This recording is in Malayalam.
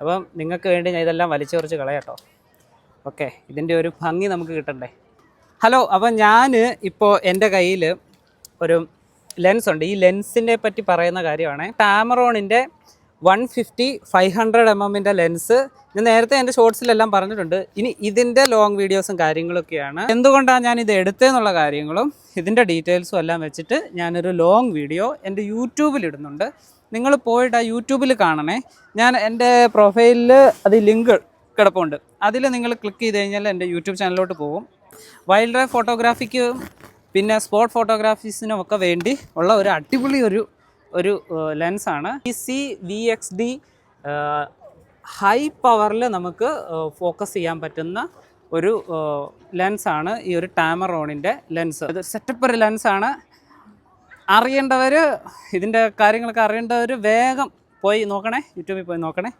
അപ്പം നിങ്ങൾക്ക് വേണ്ടി ഞാൻ ഇതെല്ലാം വലിച്ചെറിച്ച് കളയാട്ടോ. ഓക്കെ ഇതിന്റെ ഒരു ഭംഗി നമുക്ക് കിട്ടണ്ടേ? ഹലോ അപ്പം ഞാൻ ഇപ്പോൾ എന്റെ കയ്യിൽ ഒരു ലെൻസ് ഉണ്ട്. ഈ ലെൻസിനെ പറ്റി പറയുന്ന കാര്യമാണ്. ടാമറോണിന്റെ one fifty five hundred M എമ്മിന്റെ ലെൻസ് ഞാൻ നേരത്തെ എന്റെ ഷോർട്സിലെല്ലാം പറഞ്ഞിട്ടുണ്ട്. ഇനി ഇതിന്റെ ലോങ് വീഡിയോസും കാര്യങ്ങളൊക്കെയാണ്. എന്തുകൊണ്ടാണ് ഞാൻ ഇത് എടുത്തതെന്നുള്ള കാര്യങ്ങളും ഇതിന്റെ ഡീറ്റെയിൽസും എല്ലാം വെച്ചിട്ട് ഞാനൊരു ലോങ് വീഡിയോ എന്റെ യൂട്യൂബിൽ ഇടുന്നുണ്ട്. നിങ്ങൾ പോയിട്ട് ആ യൂട്യൂബിൽ കാണണേ. ഞാൻ എന്റെ പ്രൊഫൈലിൽ അത് ലിങ്ക് കിടപ്പുണ്ട്. അതിൽ നിങ്ങൾ ക്ലിക്ക് ചെയ്ത് കഴിഞ്ഞാൽ എന്റെ യൂട്യൂബ് ചാനലിലോട്ട് പോകും. വൈൽഡ് ലൈഫ് ഫോട്ടോഗ്രാഫിക്ക് പിന്നെ സ്പോട്ട് ഫോട്ടോഗ്രാഫീസിനും ഒക്കെ വേണ്ടി ഉള്ള ഒരു അടിപൊളി ഒരു ഒരു ലെൻസാണ് ഈ C V X D high പവറിൽ നമുക്ക് ഫോക്കസ് ചെയ്യാൻ പറ്റുന്ന ഒരു ലെൻസാണ് ഈ ഒരു ടാമറോണിന്റെ ലെൻസ് ഇത് സെറ്റപ്പ് ഒരു ലെൻസാണ് അറിയേണ്ടവർ ഇതിന്റെ കാര്യങ്ങളൊക്കെ അറിയേണ്ടവർ വേഗം പോയി നോക്കണേ യൂട്യൂബിൽ പോയി നോക്കണേ.